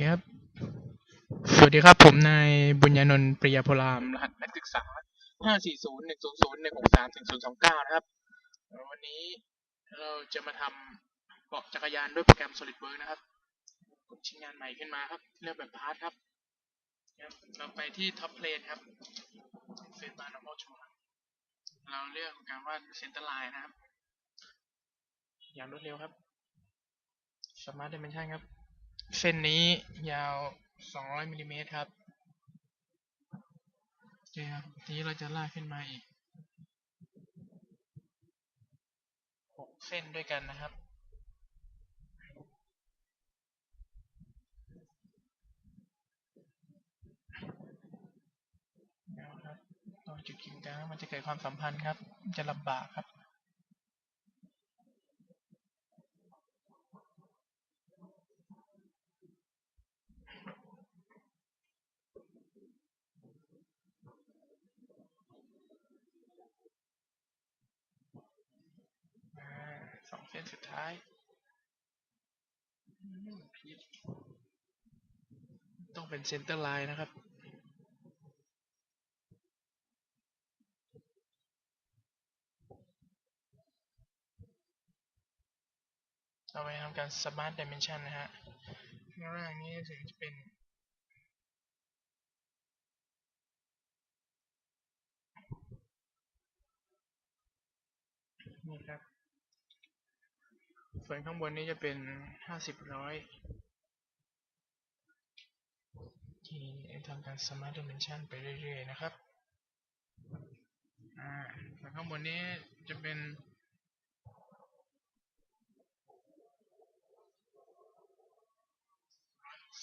ครับ สวัสดีครับ ผมนายบุญญานนท์ปริยาพลามรหัสนักศึกษา 540 100 163 029 นะครับ วันนี้เราจะมาทำเบาะจักรยานด้วยโปรแกรม SolidWorks นะครับกดชิ้นงานใหม่ขึ้นมาครับ เลือกแบบพาร์ทครับ เราไปที่ Top Plane ครับ เซนตบาร์ normal show ครับเราเลือกโปรแกรมว่า Center Line นะครับ อย่างรวดเร็วครับ Smart Dimension ครับ เส้นนี้ยาว 200มิลลิเมตรครับโอเคครับ ทีนี้เราจะลากขึ้นมาอีก 6 เส้นด้วยกันนะครับแล้วครับตอนจุดกึ่งกลางมันจะเกิดความสัมพันธ์ครับ จะลำบากครับ อ่าสองเส้นสุด ท้ายต้องเป็นเซนเตอร์ไลน์นะครับ เราไปทำการ Smart Dimension นะฮะ ข้างล่างนี้ถึงจะเป็นนี่ครับ ส่วนข้างบนนี้จะเป็นห้าสิบร้อยทีนี้ทำการ Smart Dimension ไปเรื่อยๆนะครับอ่าส่วนข้างบนนี้จะเป็น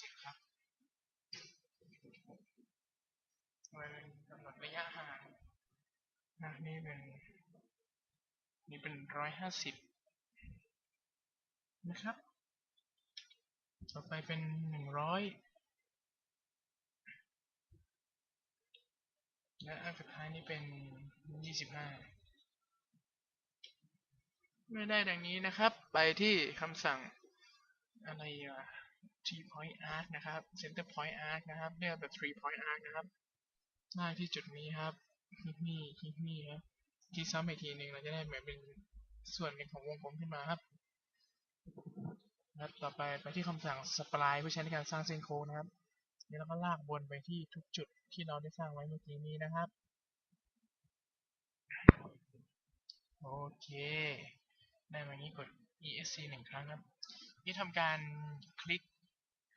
สิบครับกำหนดระยะห่างนะนี่เป็นนี่เป็นร้อยห้าสิบ นะครับ ต่อไปเป็นหนึ่งร้อยและอันสุดท้ายนี้เป็นยี่สิบห้าเมื่อได้ดังนี้นะครับ ไปที่คำสั่งอะไรอะ three point arc นะครับ center point arc นะครับเรียกแบบ three point arc นะครับได้ที่จุดนี้ครับคลิกนี่คลิกนี่ครับคลิกซ้ำอีกทีหนึ่งเราจะได้เหมือนเป็นส่วนหนึ่งของวงกลมขึ้นมาครับ แล้วต่อไปไปที่คำสั่ง spline เพื่อใช้ในการสร้างเส้นโค้งนะครับนี่เราก็ลากวนไปที่ทุกจุดที่เราได้สร้างไว้เมื่อกี้นี้นะครับ โอเค ได้มานี้กด esc หนึ่งครั้งครับ นี่ทำการคลิก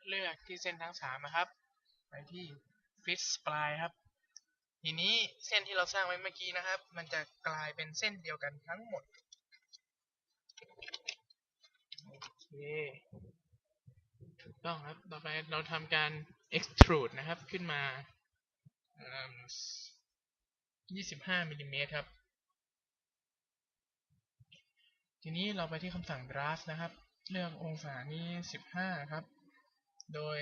เลือกที่เส้นทั้งสามนะครับ ไปที่ fit spline ครับ ทีนี้เส้นที่เราสร้างไว้เมื่อกี้นะครับ มันจะกลายเป็นเส้นเดียวกันทั้งหมด เคถูกต้องครับ ต่อไปเราทำการ extrude นะครับขึ้นมา 25มิลลิเมตรครับ ทีนี้เราไปที่คำสั่ง draft นะครับ เลือกองศานี้ 15 ครับ โดย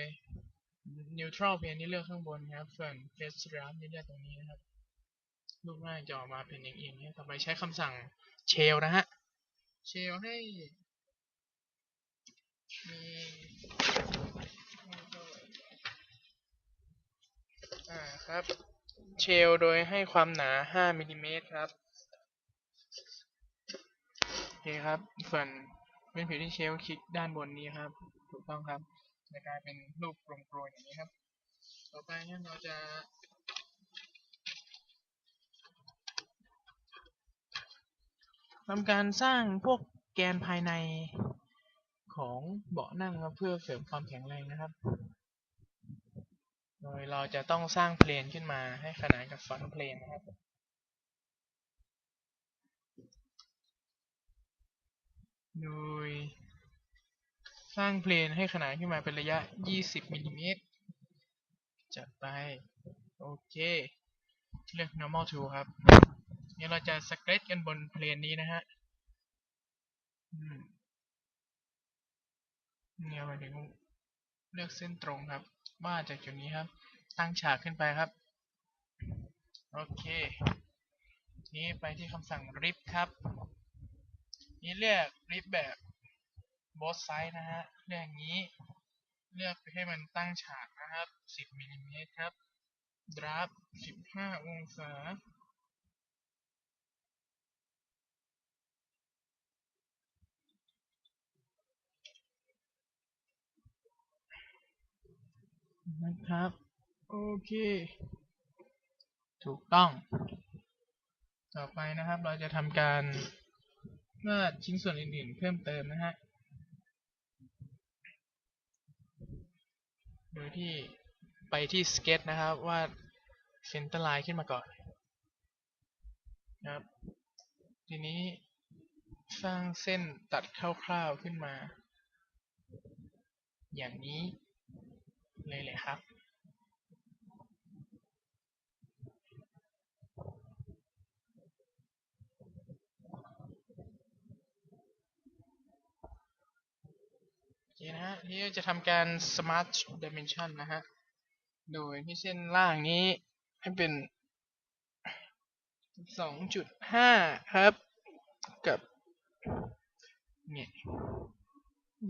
neutral plane นี่เลือกข้างบนครับ ส่วน face draft นี่เลือกตรงนี้นะครับ รูปร่าจะออกมาเป็นอย่างนี้ต่อไปใช้คำสั่ง shell นะฮะ shell ให้ อ่าครับ เชลโดยให้ความหนา 5มิลิเมตรครับโอเคครับ ส่วนเป็นผิวที่เชลคลิกด้านบนนี้ครับ ถูกต้องครับจะกลายเป็นรูปกลมๆอย่างนี้ครับ ต่อไปเนี่ยเราจะทำการสร้างพวกแกนภายใน ของเบาะนั่งครับเพื่อเสริมความแข็งแรงนะครับ โดยเราจะต้องสร้างเพลนขึ้นมาให้ขนานกับฟอนต์เพลนนะครับโดยสร้างเพลนให้ขนานขึ้นมาเป็นระยะ 20มิลลิเมตรจัดไป โอเค เลือก normal tool ครับ นี่เราจะสเกรตกันบนเพลนนี้นะฮะ อืม เนี่ยหมายถึงเลือกเส้นตรงครับ ว่าจากจุดนี้ครับ ตั้งฉากขึ้นไปครับ โอเค นี้ไปที่คำสั่ง rip ครับ นี่เลือก rip แบบ both side นะฮะเลือกอย่างนี้เลือกให้มันตั้งฉากนะครับ 10มิลลิเมตรครับ ดราฟ15 องศา นะครับ โอเค ถูกต้อง ต่อไปนะครับเราจะทำการวาดชิ้นส่วนอื่นๆ เพิ่มเติมนะฮะโดยที่ไปที่สเก็ตนะครับวาดเซนเตอร์ไลน์ขึ้นมาก่อนนะครับ ทีนี้สร้างเส้นตัดคร่าวๆขึ้นมา อย่างนี้ เลยเลยครับโอเคนะฮะทีนี้จะทำการ smart dimension นะฮะ โดยที่เส้นล่างนี้ให้เป็น 2.5 ครับ กับเนี่ย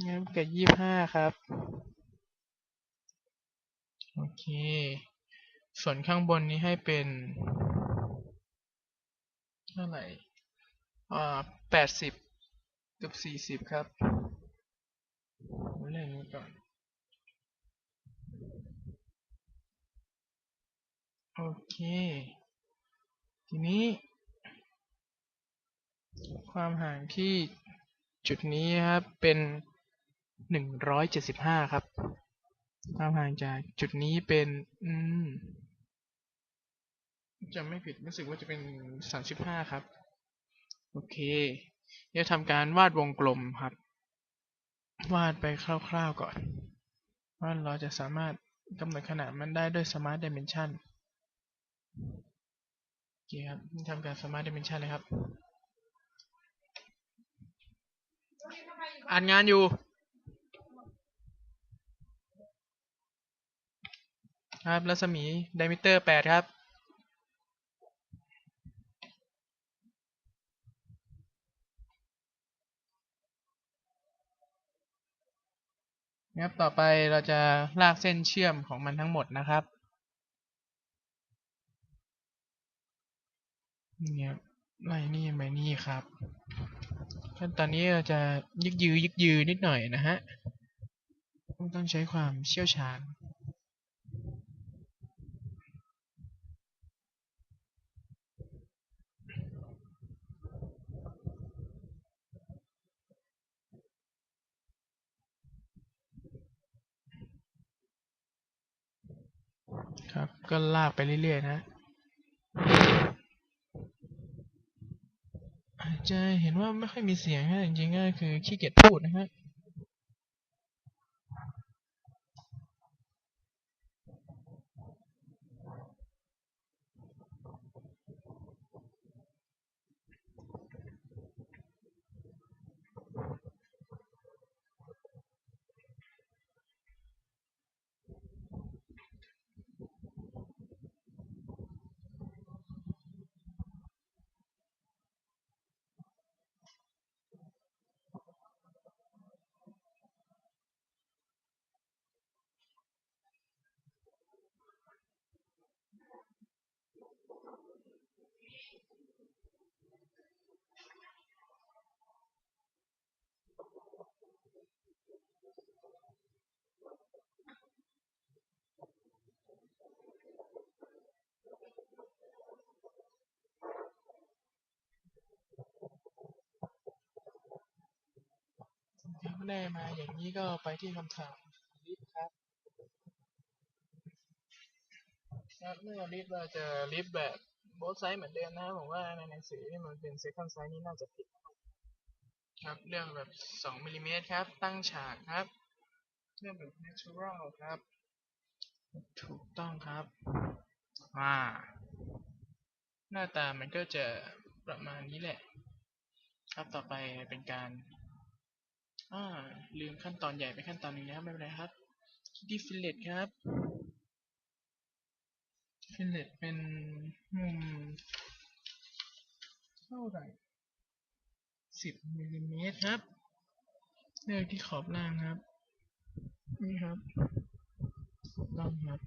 งั้นกับ 25 ครับ ส่วนข้างบนนี้ให้เป็นเท่าไหร่อ่า80กับ40ครับเอาเรื่องนี้ก่อน โอเค ทีนี้ ความห่างที่จุดนี้ครับเป็นหนึ่งร้อยเจ็ดสิบห้าครับ ความห่างจากจุดนี้เป็น อืมจะไม่ผิดรู้สึกว่าจะเป็นสามสิบห้าครับ โอเค เดี๋ยวทำการวาดวงกลมครับ วาดไปคร่าวๆก่อน ว่าเราจะสามารถกำหนดขนาดมันได้ด้วย Smart Dimension โอเคครับทำการ Smart Dimension เลยครับ อ่านงานอยู่ ครับรัศมี diameter 8ครับ ครับ ต่อไปเราจะลากเส้นเชื่อมของมันทั้งหมดนะครับนี่ยไล่นี่ไปนี่ครับ ขั้นตอนนี้เราจะยึกยือยึกยือนิดหน่อยนะฮะ ต้องใช้ความเชี่ยวชาญ ก็ลากไปเรื่อยๆนะอาจจะเห็นว่าไม่ค่อยมีเสียงฮะจริงๆก็คือขี้เกียจพูดนะฮะ ได้มาอย่างนี้ก็ไปที่คำถามลิฟต์ครับ ครับเมื่อลิฟต์เราจะลิฟต์แบบโบสไซส์เหมือนเดิมนะครับผมว่าในหนังสือที่มันเป็น second size นี่น่าจะผิดนะครับครับเรื่องแบบ2มิลลิเมตรครับ ตั้งฉากครับเรื่องแบบ natural ครับ ถูกต้องครับอ่าหน้าตามันก็จะประมาณนี้แหละ ครับต่อไปเป็นการอ่าลืมขั้นตอนใหญ่ไปขั้นตอนหนึงนะครับไม่เป็นไรครับที่ฟิลเลตครับ ฟิลเลตเป็นมุมเท่าไหร่สิบมิลลิเมตรครับ เลือกที่ขอบล่างครับ นี่ครับลองครับ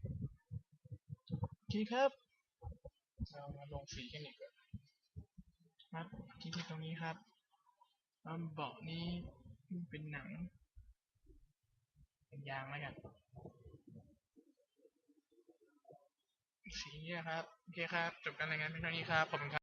โอเคครับเรามาลงสีกันอีกก่อนครับคลิกที่ตรงนี้ครับเบาะนี้เป็นหนัง เป็นยางแล้วกัน สีนี่ยครับ โอเคครับ จบการรายงานเพียงเท่านี้ครับ ขอบคุณครับ